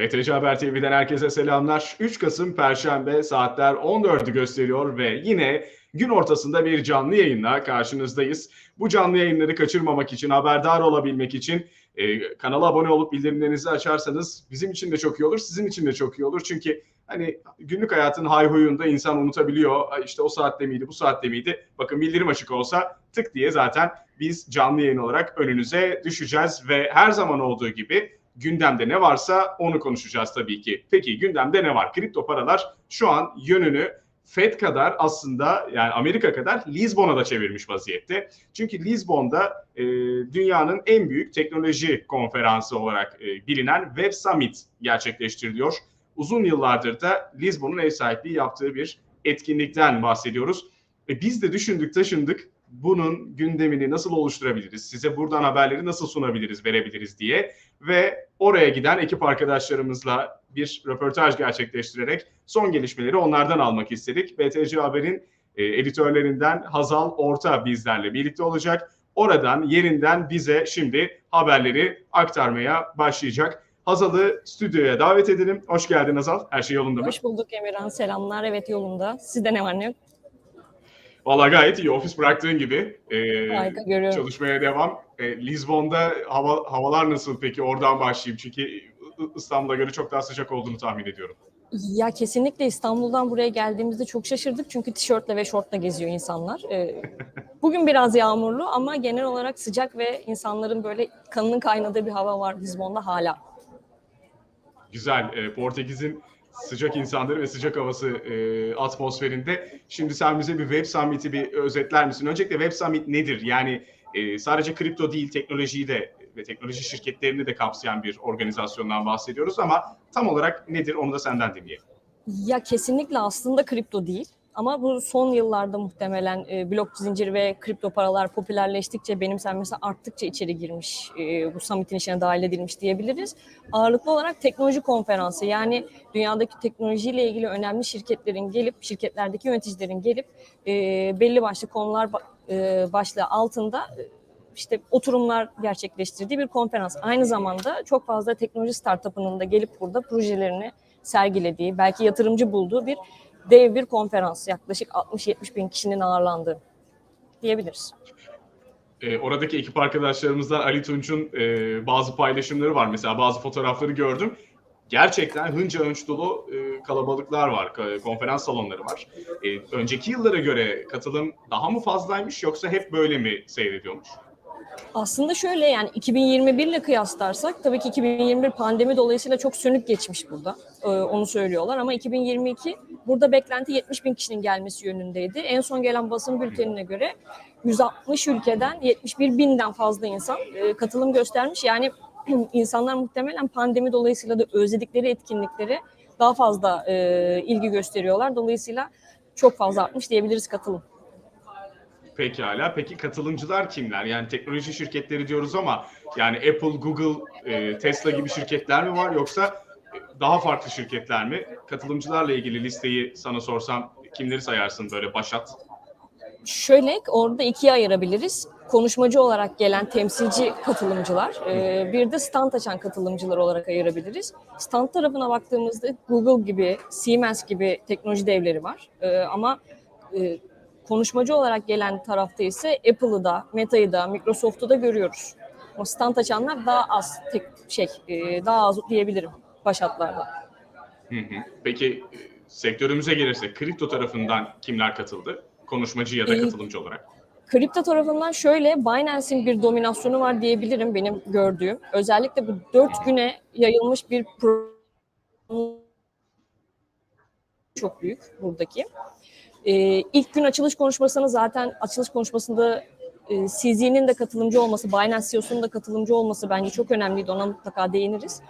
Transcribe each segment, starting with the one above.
BTC Haber TV'den herkese selamlar. 3 Kasım Perşembe saatler 14'ü gösteriyor ve yine gün ortasında bir canlı yayınla karşınızdayız. Bu canlı yayınları kaçırmamak için, haberdar olabilmek için e, kanala abone olup bildirimlerinizi açarsanız bizim için de çok iyi olur, sizin için de çok iyi olur. Çünkü hani günlük hayatın hayhuyunda insan unutabiliyor. "Ay İşte o saatte miydi, bu saatte miydi? Bakın bildirim açık olsa tık diye zaten biz canlı yayın olarak önünüze düşeceğiz ve her zaman olduğu gibi gündemde ne varsa onu konuşacağız tabii ki. Peki gündemde ne var? Kripto paralar şu an yönünü Fed kadar aslında yani Amerika kadar Lisbon'a da çevirmiş vaziyette. Çünkü Lisbon'da e, dünyanın en büyük teknoloji konferansı olarak e, bilinen Web Summit gerçekleştiriliyor. Uzun yıllardır da Lisbon'un ev sahipliği yaptığı bir etkinlikten bahsediyoruz. E, biz de düşündük taşındık bunun gündemini nasıl oluşturabiliriz, size buradan haberleri nasıl sunabiliriz, verebiliriz diye ve oraya giden ekip arkadaşlarımızla bir röportaj gerçekleştirerek son gelişmeleri onlardan almak istedik. BTC Haber'in e, editörlerinden Hazal Orta bizlerle birlikte olacak. Oradan yerinden bize şimdi haberleri aktarmaya başlayacak. Hazal'ı stüdyoya davet edelim. Hoş geldin Hazal. Her şey yolunda mı? Hoş bulduk Emirhan. Selamlar. Evet yolunda. Sizde ne var ne yok? Valla gayet iyi. Ofis bıraktığın gibi. E, Harika görüyorum. çalışmaya devam. E, Lizbon'da hava, havalar nasıl peki? Oradan başlayayım. Çünkü İstanbul'a göre çok daha sıcak olduğunu tahmin ediyorum. Ya kesinlikle İstanbul'dan buraya geldiğimizde çok şaşırdık. Çünkü tişörtle ve şortla geziyor insanlar. Ee, bugün biraz yağmurlu ama genel olarak sıcak ve insanların böyle kanının kaynadığı bir hava var Lizbon'da hala. Güzel. E, Portekiz'in sıcak insanları ve sıcak havası e, atmosferinde. Şimdi sen bize bir Web Summit'i bir özetler misin? Öncelikle Web Summit nedir? Yani e, sadece kripto değil, teknolojiyi de ve teknoloji şirketlerini de kapsayan bir organizasyondan bahsediyoruz ama tam olarak nedir onu da senden dinleyelim. Ya kesinlikle aslında kripto değil. Ama bu son yıllarda muhtemelen e, blok zinciri ve kripto paralar popülerleştikçe, benimsenmesi arttıkça içeri girmiş, e, bu summit'in içine dahil edilmiş diyebiliriz. Ağırlıklı olarak teknoloji konferansı yani dünyadaki teknolojiyle ilgili önemli şirketlerin gelip, şirketlerdeki yöneticilerin gelip e, belli başlı konular e, başlığı altında e, işte oturumlar gerçekleştirdiği bir konferans. Aynı zamanda çok fazla teknoloji startup'ının da gelip burada projelerini sergilediği, belki yatırımcı bulduğu bir dev bir konferans. Yaklaşık 60-70 bin kişinin ağırlandığı diyebiliriz. E, oradaki ekip arkadaşlarımızdan Ali Tunç'un e, bazı paylaşımları var. Mesela bazı fotoğrafları gördüm. Gerçekten hınca hınç dolu e, kalabalıklar var, konferans salonları var. E, önceki yıllara göre katılım daha mı fazlaymış yoksa hep böyle mi seyrediyormuş? Aslında şöyle yani 2021 ile kıyaslarsak tabii ki 2021 pandemi dolayısıyla çok sönük geçmiş burada. Ee, onu söylüyorlar ama 2022 burada beklenti 70 bin kişinin gelmesi yönündeydi. En son gelen basın bültenine göre 160 ülkeden 71 binden fazla insan e, katılım göstermiş. Yani insanlar muhtemelen pandemi dolayısıyla da özledikleri etkinlikleri daha fazla e, ilgi gösteriyorlar. Dolayısıyla çok fazla artmış diyebiliriz katılım. Pekala. Peki katılımcılar kimler? Yani teknoloji şirketleri diyoruz ama yani Apple, Google, e, Tesla gibi şirketler mi var yoksa daha farklı şirketler mi? Katılımcılarla ilgili listeyi sana sorsam kimleri sayarsın böyle başat? Şöyle orada ikiye ayırabiliriz. Konuşmacı olarak gelen temsilci katılımcılar, e, bir de stand açan katılımcılar olarak ayırabiliriz. Stand tarafına baktığımızda Google gibi, Siemens gibi teknoloji devleri var. E, Ama e, konuşmacı olarak gelen tarafta ise Apple'ı da, Meta'yı da, Microsoft'u da görüyoruz. Ama stand açanlar daha az tek şey, e, daha az diyebilirim başatlarda. Hı hı. Peki e, sektörümüze gelirse kripto tarafından kimler katıldı? Konuşmacı ya da Ee, katılımcı olarak. Kripto tarafından şöyle Binance'in bir dominasyonu var diyebilirim benim gördüğüm. Özellikle bu dört güne yayılmış bir pro çok büyük buradaki. Ee, ilk gün açılış konuşmasını zaten açılış konuşmasında e, CZ'nin de katılımcı olması, Binance CEO'sunun da katılımcı olması bence çok önemliydi. Ona mutlaka değiniriz.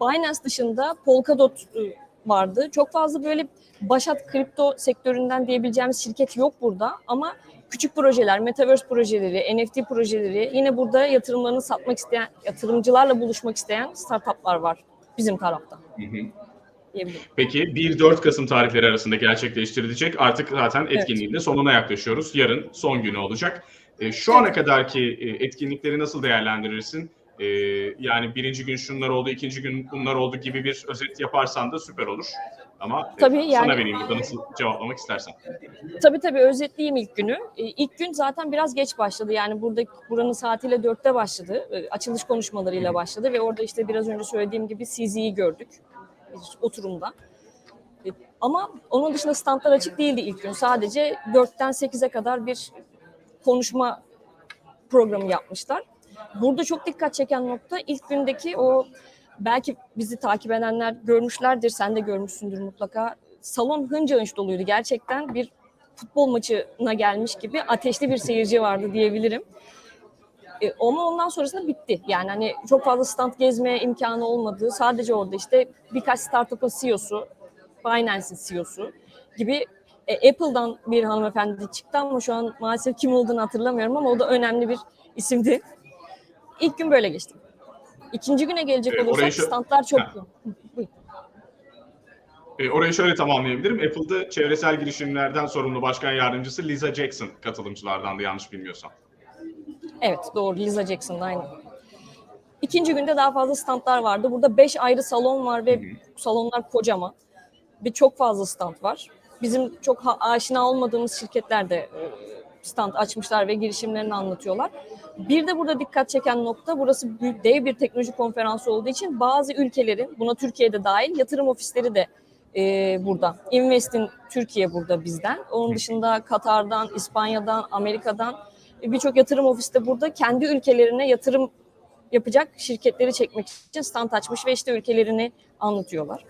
Binance dışında Polkadot e, vardı. Çok fazla böyle başat kripto sektöründen diyebileceğimiz şirket yok burada ama küçük projeler, metaverse projeleri, NFT projeleri yine burada yatırımlarını satmak isteyen, yatırımcılarla buluşmak isteyen startuplar var bizim tarafta Hı hı. Peki 1-4 Kasım tarihleri arasında gerçekleştirilecek. Artık zaten etkinliğin de sonuna yaklaşıyoruz. Yarın son günü olacak. E, şu ana kadarki e, etkinlikleri nasıl değerlendirirsin? Ee, yani birinci gün şunlar oldu, ikinci gün bunlar oldu gibi bir özet yaparsan da süper olur. Ama e, Tabii sana yani- vereyim burada nasıl cevaplamak istersen. Tabii tabii özetleyeyim ilk günü. İlk gün zaten biraz geç başladı. Yani burada buranın saatiyle dörtte başladı. Açılış konuşmalarıyla başladı ve orada işte biraz önce söylediğim gibi CZ'yi gördük oturumda. Ee, Ama onun dışında standlar açık değildi ilk gün. Sadece 4'ten 8'e kadar bir konuşma programı yapmışlar. Burada çok dikkat çeken nokta ilk gündeki o belki bizi takip edenler görmüşlerdir, sen de görmüşsündür mutlaka. Salon hınca hınç doluydu. Gerçekten bir futbol maçına gelmiş gibi ateşli bir seyirci vardı diyebilirim. E, ama ondan sonrasında bitti. Yani hani çok fazla stand gezmeye imkanı olmadığı, sadece orada işte birkaç startup'ın CEO'su, Binance'in CEO'su gibi e, Apple'dan bir hanımefendi çıktı ama şu an maalesef kim olduğunu hatırlamıyorum ama o da önemli bir isimdi. İlk gün böyle geçti. İkinci güne gelecek E, olursak şu- standlar çok... Buyurun. E, orayı şöyle tamamlayabilirim. Apple'da çevresel girişimlerden sorumlu başkan yardımcısı Lisa Jackson katılımcılardan da yanlış bilmiyorsam. Evet doğru Lisa Jackson'da aynı. İkinci günde daha fazla standlar vardı. Burada beş ayrı salon var ve salonlar kocaman. Ve çok fazla stand var. Bizim çok aşina olmadığımız şirketler de e, stand açmışlar ve girişimlerini anlatıyorlar. Bir de burada dikkat çeken nokta burası büyük dev bir teknoloji konferansı olduğu için bazı ülkelerin buna Türkiye'de dahil yatırım ofisleri de e, burada. Investin Türkiye burada bizden. Onun dışında Katar'dan, İspanya'dan, Amerika'dan birçok yatırım ofisi de burada kendi ülkelerine yatırım yapacak şirketleri çekmek için stand açmış ve işte ülkelerini anlatıyorlar.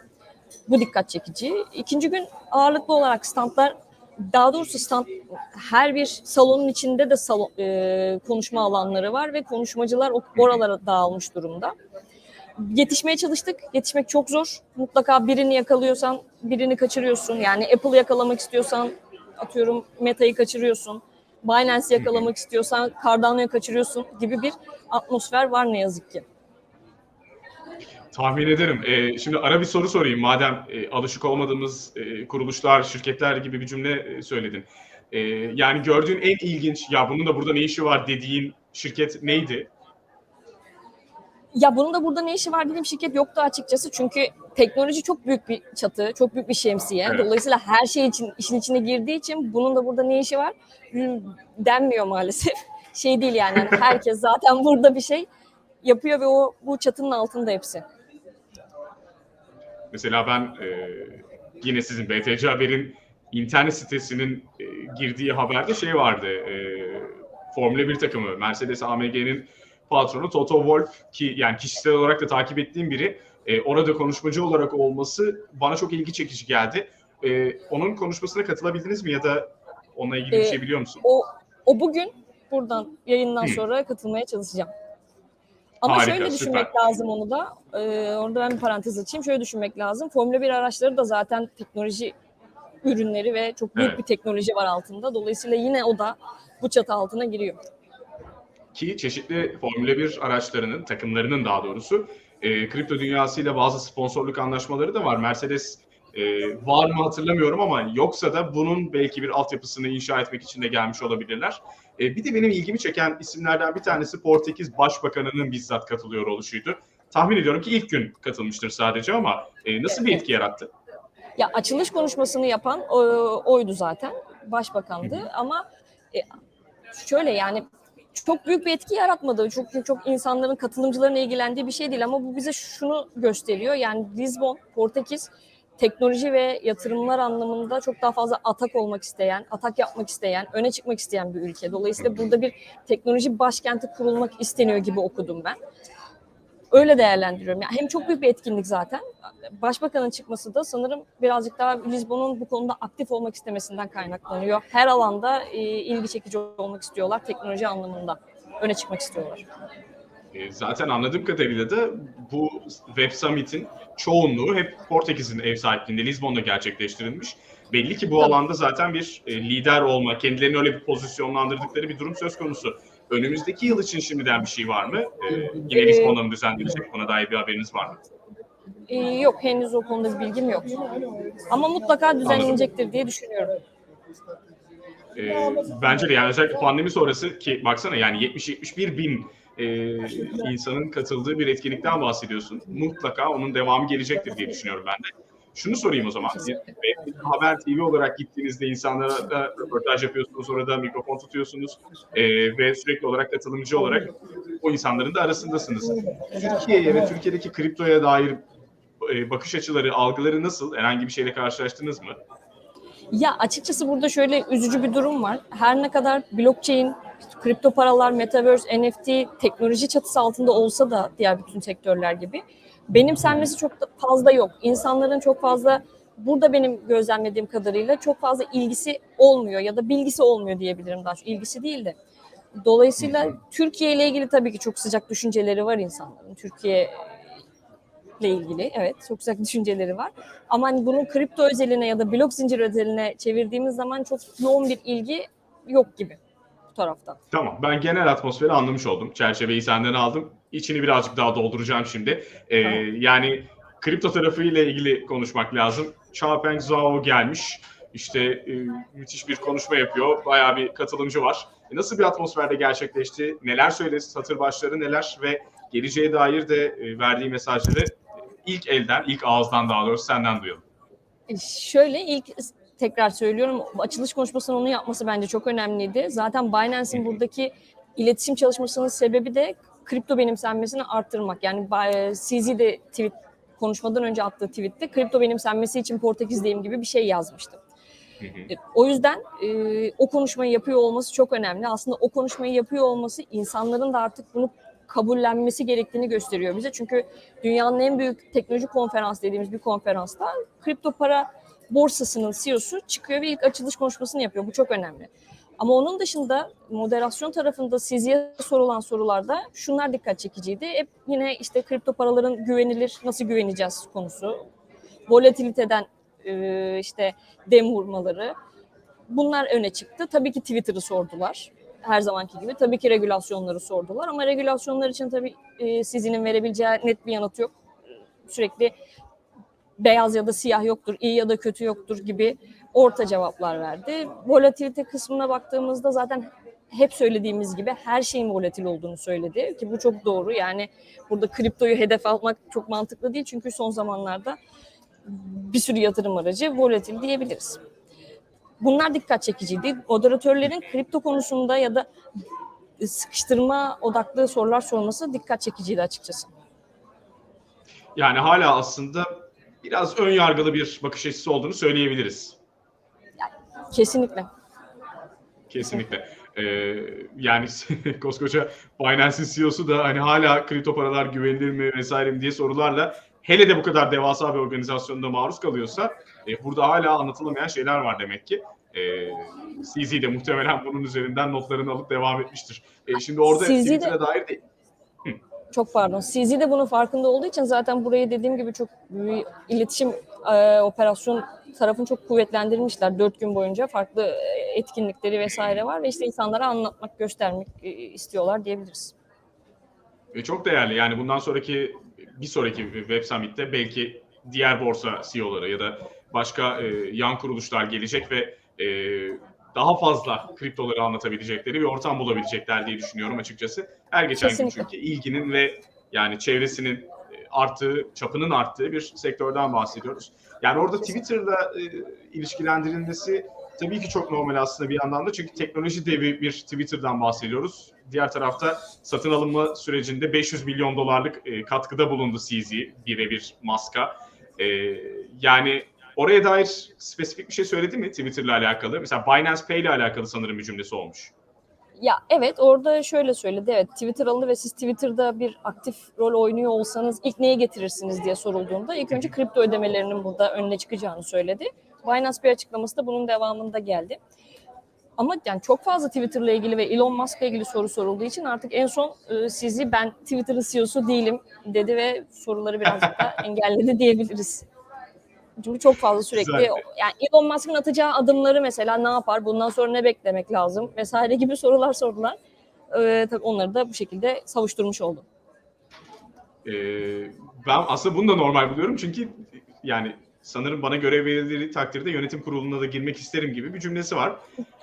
Bu dikkat çekici. İkinci gün ağırlıklı olarak standlar, daha doğrusu stand her bir salonun içinde de salon, e, konuşma alanları var ve konuşmacılar oralara dağılmış durumda. Yetişmeye çalıştık. Yetişmek çok zor. Mutlaka birini yakalıyorsan birini kaçırıyorsun. Yani Apple'ı yakalamak istiyorsan atıyorum Meta'yı kaçırıyorsun. Binance'i yakalamak istiyorsan Cardano'yu kaçırıyorsun gibi bir atmosfer var ne yazık ki. Tahmin ederim. E, şimdi ara bir soru sorayım. Madem e, alışık olmadığımız e, kuruluşlar, şirketler gibi bir cümle e, söyledin. E, yani gördüğün en ilginç, ya bunun da burada ne işi var dediğin şirket neydi? Ya bunun da burada ne işi var dediğim şirket yoktu açıkçası. Çünkü teknoloji çok büyük bir çatı, çok büyük bir şemsiye. Evet. Dolayısıyla her şey için işin içine girdiği için bunun da burada ne işi var hmm, denmiyor maalesef. Şey değil yani hani herkes zaten burada bir şey yapıyor ve o bu çatının altında hepsi. Mesela ben e, yine sizin BTC Haber'in internet sitesinin e, girdiği haberde şey vardı. E, Formula 1 takımı Mercedes AMG'nin patronu Toto Wolff ki yani kişisel olarak da takip ettiğim biri. E, orada konuşmacı olarak olması bana çok ilgi çekici geldi. E, onun konuşmasına katılabildiniz mi ya da onunla ilgili bir E, şey biliyor musun? O o bugün buradan yayından Hı. sonra katılmaya çalışacağım. Ama Harika, şöyle düşünmek süper. lazım onu da. Ee, orada ben bir parantez açayım. Şöyle düşünmek lazım. Formula 1 araçları da zaten teknoloji ürünleri ve çok büyük Evet. bir teknoloji var altında. Dolayısıyla yine o da bu çatı altına giriyor. ki çeşitli Formula 1 araçlarının, takımlarının daha doğrusu e, kripto dünyasıyla bazı sponsorluk anlaşmaları da var. Mercedes e, var mı hatırlamıyorum ama yoksa da bunun belki bir altyapısını inşa etmek için de gelmiş olabilirler. E, bir de benim ilgimi çeken isimlerden bir tanesi Portekiz Başbakanı'nın bizzat katılıyor oluşuydu. Tahmin ediyorum ki ilk gün katılmıştır sadece ama e, nasıl bir etki yarattı? Ya açılış konuşmasını yapan o, oydu zaten. Başbakandı ama e, şöyle yani çok büyük bir etki yaratmadı. Çok çok insanların katılımcıların ilgilendiği bir şey değil ama bu bize şunu gösteriyor. Yani Lisbon, Portekiz teknoloji ve yatırımlar anlamında çok daha fazla atak olmak isteyen, atak yapmak isteyen, öne çıkmak isteyen bir ülke. Dolayısıyla burada bir teknoloji başkenti kurulmak isteniyor gibi okudum ben. Öyle değerlendiriyorum. Yani hem çok büyük bir etkinlik zaten. Başbakanın çıkması da sanırım birazcık daha Lisbon'un bu konuda aktif olmak istemesinden kaynaklanıyor. Her alanda e, ilgi çekici olmak istiyorlar teknoloji anlamında. Öne çıkmak istiyorlar. E, zaten anladığım kadarıyla da bu Web Summit'in çoğunluğu hep Portekiz'in ev sahipliğinde Lizbon'da gerçekleştirilmiş. Belli ki bu Tabii. alanda zaten bir e, lider olma, kendilerini öyle bir pozisyonlandırdıkları bir durum söz konusu. Önümüzdeki yıl için şimdiden bir şey var mı? E, yine Ee, Lizbon'da mı düzenlenecek? Buna dair bir haberiniz var mı? E, yok henüz o konuda bir bilgim yok. Ama mutlaka düzenlenecektir diye düşünüyorum. E, bence de yani özellikle pandemi sonrası ki baksana yani 70-71 bin e, insanın katıldığı bir etkinlikten bahsediyorsun. Mutlaka onun devamı gelecektir diye düşünüyorum ben de. Şunu sorayım o zaman. Bir Haber TV olarak gittiğinizde insanlara da röportaj yapıyorsunuz, orada mikrofon tutuyorsunuz e, ve sürekli olarak katılımcı olarak o insanların da arasındasınız. Türkiye'ye ve Türkiye'deki kriptoya dair e, bakış açıları, algıları nasıl? Herhangi bir şeyle karşılaştınız mı? Ya açıkçası burada şöyle üzücü bir durum var. Her ne kadar blockchain, kripto paralar, metaverse, NFT teknoloji çatısı altında olsa da diğer bütün sektörler gibi benimsenmesi çok da fazla yok. İnsanların çok fazla burada benim gözlemlediğim kadarıyla çok fazla ilgisi olmuyor ya da bilgisi olmuyor diyebilirim daha çok. İlgisi değil de. Dolayısıyla Türkiye ile ilgili tabii ki çok sıcak düşünceleri var insanların. Türkiye ile ilgili evet çok sıcak düşünceleri var. Ama hani bunun kripto özeline ya da blok zincir özeline çevirdiğimiz zaman çok yoğun bir ilgi yok gibi taraftan. Tamam. Ben genel atmosferi anlamış oldum. Çerçeveyi senden aldım. İçini birazcık daha dolduracağım şimdi. Ee, Tamam. Yani kripto tarafıyla ilgili konuşmak lazım. Changpeng Zhao gelmiş. İşte e, müthiş bir konuşma yapıyor. Bayağı bir katılımcı var. E, nasıl bir atmosferde gerçekleşti? Neler söyledi? Satır başları neler? Ve geleceğe dair de e, verdiği mesajları ilk elden, ilk ağızdan daha doğrusu senden duyalım. E, Şöyle ilk tekrar söylüyorum açılış konuşmasının onu yapması bence çok önemliydi. Zaten Binance'in buradaki iletişim çalışmasının sebebi de kripto benimsenmesini arttırmak. Yani Bay- CZ de tweet konuşmadan önce attığı tweette kripto benimsenmesi için Portekiz'deyim gibi bir şey yazmıştı. Hı hı. E, O yüzden e, o konuşmayı yapıyor olması çok önemli. Aslında o konuşmayı yapıyor olması insanların da artık bunu kabullenmesi gerektiğini gösteriyor bize. Çünkü dünyanın en büyük teknoloji konferans dediğimiz bir konferansta kripto para borsasının CEO'su çıkıyor ve ilk açılış konuşmasını yapıyor. Bu çok önemli. Ama onun dışında moderasyon tarafında siziye sorulan sorularda şunlar dikkat çekiciydi. Hep yine işte kripto paraların güvenilir, nasıl güveneceğiz konusu. Volatiliteden e, işte dem vurmaları. Bunlar öne çıktı. Tabii ki Twitter'ı sordular. Her zamanki gibi. Tabii ki regülasyonları sordular. Ama regülasyonlar için tabii e, sizinin verebileceği net bir yanıt yok. Sürekli beyaz ya da siyah yoktur, iyi ya da kötü yoktur gibi orta cevaplar verdi. Volatilite kısmına baktığımızda zaten hep söylediğimiz gibi her şeyin volatil olduğunu söyledi ki bu çok doğru. Yani burada kriptoyu hedef almak çok mantıklı değil çünkü son zamanlarda bir sürü yatırım aracı volatil diyebiliriz. Bunlar dikkat çekiciydi. Moderatörlerin kripto konusunda ya da sıkıştırma odaklı sorular sorması dikkat çekiciydi açıkçası. Yani hala aslında biraz ön yargılı bir bakış açısı olduğunu söyleyebiliriz. Kesinlikle. Kesinlikle. Ee, yani koskoca Binance'in CEO'su da hani hala kripto paralar güvenilir mi vesaire mi diye sorularla hele de bu kadar devasa bir organizasyonda maruz kalıyorsa e, burada hala anlatılamayan şeyler var demek ki. E, CZ de muhtemelen bunun üzerinden notlarını alıp devam etmiştir. E, şimdi orada CZ de- Twitter'a dair de Çok pardon. CZ de bunun farkında olduğu için zaten burayı dediğim gibi çok iletişim e, operasyon tarafını çok kuvvetlendirmişler. Dört gün boyunca farklı e, etkinlikleri vesaire var ve işte insanlara anlatmak, göstermek e, istiyorlar diyebiliriz. Ve çok değerli. Yani bundan sonraki bir sonraki Web Summit'te belki diğer borsa CEO'ları ya da başka e, yan kuruluşlar gelecek ve e, daha fazla kriptoları anlatabilecekleri bir ortam bulabilecekler diye düşünüyorum açıkçası. Her geçen Kesinlikle. gün çünkü ilginin ve yani çevresinin e, arttığı, çapının arttığı bir sektörden bahsediyoruz. Yani orada Twitter'la e, ilişkilendirilmesi tabii ki çok normal aslında bir yandan da çünkü teknoloji devi bir Twitter'dan bahsediyoruz. Diğer tarafta satın alınma sürecinde 500 milyon dolarlık e, katkıda bulundu CZ birebir Musk'a. E, yani oraya dair spesifik bir şey söyledi mi Twitter'la alakalı? Mesela Binance Pay ile alakalı sanırım bir cümlesi olmuş. Ya evet orada şöyle söyledi. Evet Twitter alındı ve siz Twitter'da bir aktif rol oynuyor olsanız ilk neyi getirirsiniz diye sorulduğunda ilk önce kripto ödemelerinin burada önüne çıkacağını söyledi. Binance bir açıklaması da bunun devamında geldi. Ama yani çok fazla Twitter'la ilgili ve Elon Musk'la ilgili soru sorulduğu için artık en son sizi ben Twitter'ın CEO'su değilim dedi ve soruları birazcık da engelledi diyebiliriz. Çünkü çok fazla sürekli Güzel. yani Elon Musk'ın atacağı adımları mesela ne yapar, bundan sonra ne beklemek lazım vesaire gibi sorular sordular. Ee, tabii onları da bu şekilde savuşturmuş oldum. Ee, ben aslında bunu da normal buluyorum çünkü yani sanırım bana görev verildiği takdirde yönetim kuruluna da girmek isterim gibi bir cümlesi var.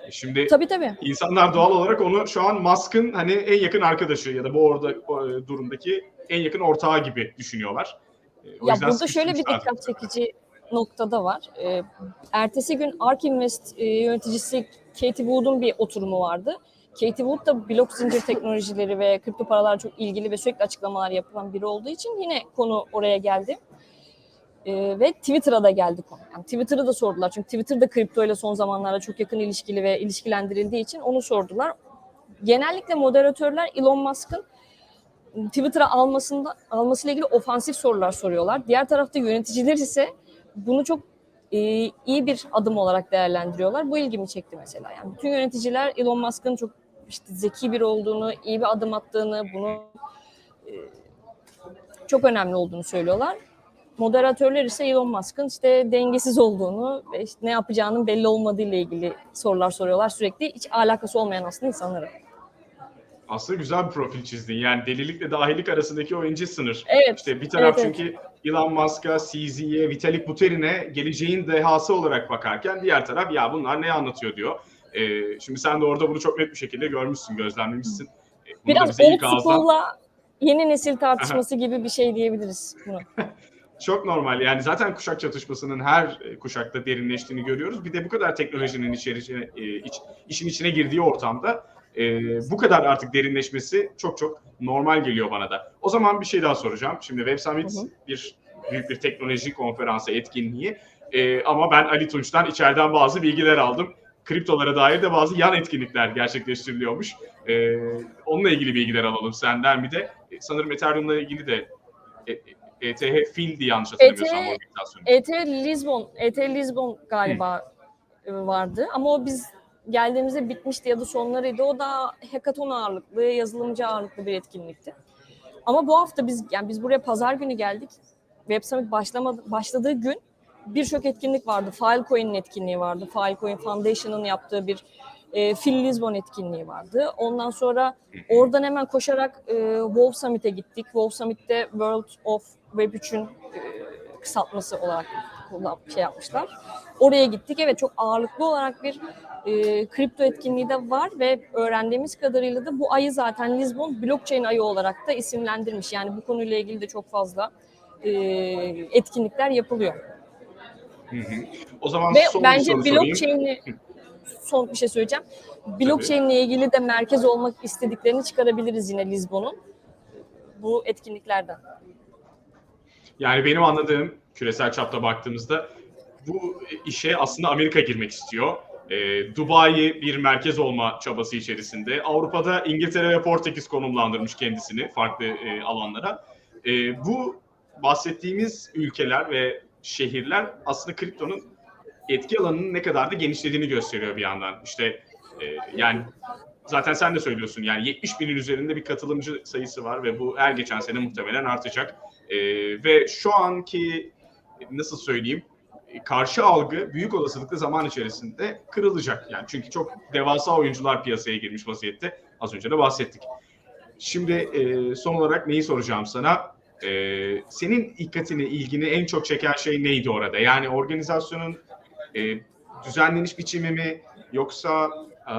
E, Şimdi Tabii tabii. insanlar doğal olarak onu şu an Musk'ın hani en yakın arkadaşı ya da bu orada e, durumdaki en yakın ortağı gibi düşünüyorlar. E, o Ya burada şöyle bir dikkat çekici nokta da var. Ee, ertesi gün Ark Invest e, yöneticisi Katie Wood'un bir oturumu vardı. Katie Wood da blok zincir teknolojileri ve kripto paralar çok ilgili ve sürekli açıklamalar yapan biri olduğu için yine konu oraya geldi. Ee, ve Twitter'a da geldi konu. Yani Twitter'ı da sordular. Çünkü Twitter da kripto ile son zamanlarda çok yakın ilişkili ve ilişkilendirildiği için onu sordular. Genellikle moderatörler Elon Musk'ın Twitter'a almasında almasıyla ilgili ofansif sorular soruyorlar. Diğer tarafta yöneticiler ise bunu çok e, iyi bir adım olarak değerlendiriyorlar. Bu ilgimi çekti mesela. Yani bütün yöneticiler Elon Musk'ın çok işte zeki bir olduğunu, iyi bir adım attığını, bunu e, çok önemli olduğunu söylüyorlar. Moderatörler ise Elon Musk'ın işte dengesiz olduğunu ve işte ne yapacağının belli olmadığı ile ilgili sorular soruyorlar sürekli. Hiç alakası olmayan aslında insanlara. Aslında güzel bir profil çizdin. Yani delilikle dahilik arasındaki o ince sınır. Evet. İşte bir taraf Evet, evet. çünkü Elon Musk'a, CZ'ye, Vitalik Buterin'e geleceğin dehası olarak bakarken diğer taraf ya bunlar ne anlatıyor diyor. Ee, şimdi sen de orada bunu çok net bir şekilde görmüşsün, gözlemlemişsin. Ee, bunu Biraz old school'la yeni nesil tartışması gibi bir şey diyebiliriz bunu. Çok normal. Yani zaten kuşak çatışmasının her e, kuşakta derinleştiğini görüyoruz. Bir de bu kadar teknolojinin içerisine, iç, işin içine girdiği ortamda e, bu kadar artık derinleşmesi çok çok normal geliyor bana da. O zaman bir şey daha soracağım. Şimdi Web Summit Hı hı. bir büyük bir teknoloji konferansı, etkinliği. E, ama ben Ali Tunç'tan içeriden bazı bilgiler aldım. Kriptolara dair de bazı yan etkinlikler gerçekleştiriliyormuş. E, onunla ilgili bilgiler alalım senden bir de. E, sanırım Ethereum'la ilgili de e, ETH Fil'di yanlış hatırlamıyorsam ETH organizasyonu. ET Lisbon, ET Lisbon galiba e, vardı ama o biz geldiğimizde bitmişti ya da sonlarıydı. O da hackathon ağırlıklı, yazılımcı ağırlıklı bir etkinlikti. Ama bu hafta biz yani biz buraya pazar günü geldik. Web Summit başlamadı, başladığı gün birçok etkinlik vardı. Filecoin'in etkinliği vardı. Filecoin Foundation'ın yaptığı bir e, Phil Lisbon etkinliği vardı. Ondan sonra oradan hemen koşarak e, Wolf Summit'e gittik. Wolf Summit'te World of Web 3'ün e, kısaltması olarak kullan şey yapmışlar. Oraya gittik. Evet çok ağırlıklı olarak bir e, kripto etkinliği de var ve öğrendiğimiz kadarıyla da bu ayı zaten Lisbon blockchain ayı olarak da isimlendirmiş. Yani bu konuyla ilgili de çok fazla e, etkinlikler yapılıyor. Hı hı. O zaman Ve son bence blockchain'i son bir şey söyleyeceğim. Blockchain'le ilgili de merkez olmak istediklerini çıkarabiliriz yine Lisbon'un bu etkinliklerden. Yani benim anladığım küresel çapta baktığımızda bu işe aslında Amerika girmek istiyor. Ee, Dubai bir merkez olma çabası içerisinde. Avrupa'da İngiltere ve Portekiz konumlandırmış kendisini farklı e, alanlara. E, bu bahsettiğimiz ülkeler ve şehirler aslında kriptonun etki alanının ne kadar da genişlediğini gösteriyor bir yandan. İşte e, yani zaten sen de söylüyorsun yani 70 binin üzerinde bir katılımcı sayısı var ve bu her geçen sene muhtemelen artacak. E, ve şu anki nasıl söyleyeyim e, karşı algı büyük olasılıkla zaman içerisinde kırılacak. Yani çünkü çok devasa oyuncular piyasaya girmiş vaziyette. Az önce de bahsettik. Şimdi e, son olarak neyi soracağım sana? E, senin dikkatini, ilgini en çok çeken şey neydi orada? Yani organizasyonun e, düzenleniş biçimi mi yoksa e,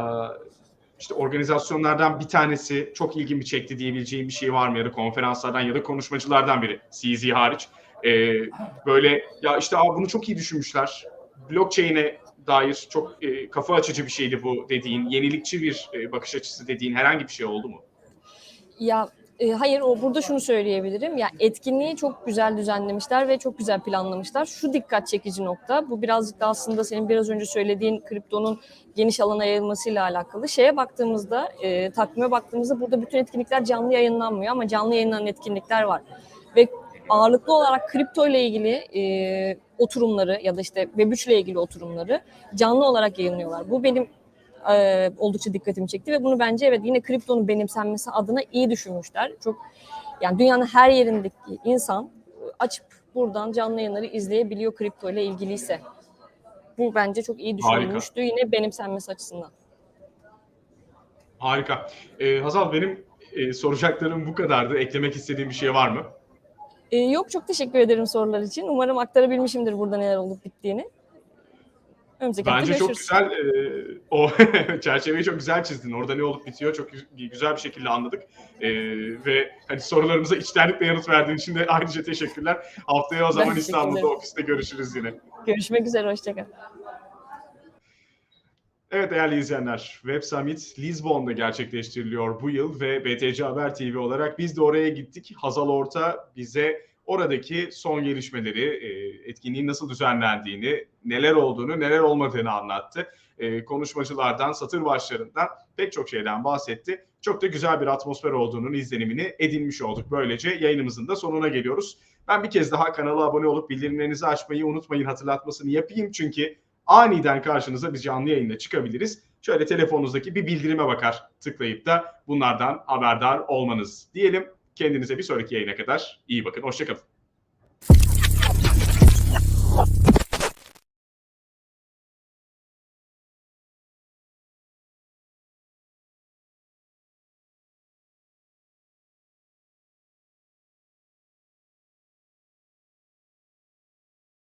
işte organizasyonlardan bir tanesi çok ilgimi çekti diyebileceğim bir şey var mı ya da konferanslardan ya da konuşmacılardan biri CZ hariç e, böyle ya işte Aa, bunu çok iyi düşünmüşler blockchain'e dair çok e, kafa açıcı bir şeydi bu dediğin yenilikçi bir e, bakış açısı dediğin herhangi bir şey oldu mu? Ya e, hayır o burada şunu söyleyebilirim. Ya etkinliği çok güzel düzenlemişler ve çok güzel planlamışlar. Şu dikkat çekici nokta. Bu birazcık da aslında senin biraz önce söylediğin kriptonun geniş alana yayılmasıyla alakalı. Şeye baktığımızda, e, takvime baktığımızda burada bütün etkinlikler canlı yayınlanmıyor ama canlı yayınlanan etkinlikler var. Ve ağırlıklı olarak kripto ile ilgili e, oturumları ya da işte Web3 ile ilgili oturumları canlı olarak yayınlıyorlar. Bu benim e, oldukça dikkatimi çekti ve bunu bence evet yine kriptonun benimsenmesi adına iyi düşünmüşler. Çok yani dünyanın her yerindeki insan açıp buradan canlı yayınları izleyebiliyor kripto ile ilgiliyse. Bu bence çok iyi düşünülmüştü yine benimsenmesi açısından. Harika. Ee, Hazal benim e, soracaklarım bu kadardı. Eklemek istediğin bir şey var mı? Ee, yok çok teşekkür ederim sorular için. Umarım aktarabilmişimdir burada neler olup bittiğini. Önümüzdeki Bence çok görüşürüz. güzel e, o çerçeveyi çok güzel çizdin. Orada ne olup bitiyor çok gü- güzel bir şekilde anladık. E, ve hani sorularımıza içtenlikle yanıt verdiğin için de ayrıca teşekkürler. Haftaya o zaman İstanbul'da ofiste görüşürüz yine. Görüşmek üzere, hoşçakal. Evet değerli izleyenler, Web Summit Lisbon'da gerçekleştiriliyor bu yıl ve BTC Haber TV olarak biz de oraya gittik. Hazal Orta bize oradaki son gelişmeleri, e, etkinliğin nasıl düzenlendiğini, neler olduğunu, neler olmadığını anlattı. E, Konuşmacılardan, satır başlarından pek çok şeyden bahsetti. Çok da güzel bir atmosfer olduğunun izlenimini edinmiş olduk. Böylece yayınımızın da sonuna geliyoruz. Ben bir kez daha kanala abone olup bildirimlerinizi açmayı unutmayın hatırlatmasını yapayım. Çünkü aniden karşınıza bir canlı yayınla çıkabiliriz. Şöyle telefonunuzdaki bir bildirime bakar tıklayıp da bunlardan haberdar olmanız diyelim. Kendinize bir sonraki yayına kadar iyi bakın. Hoşçakalın.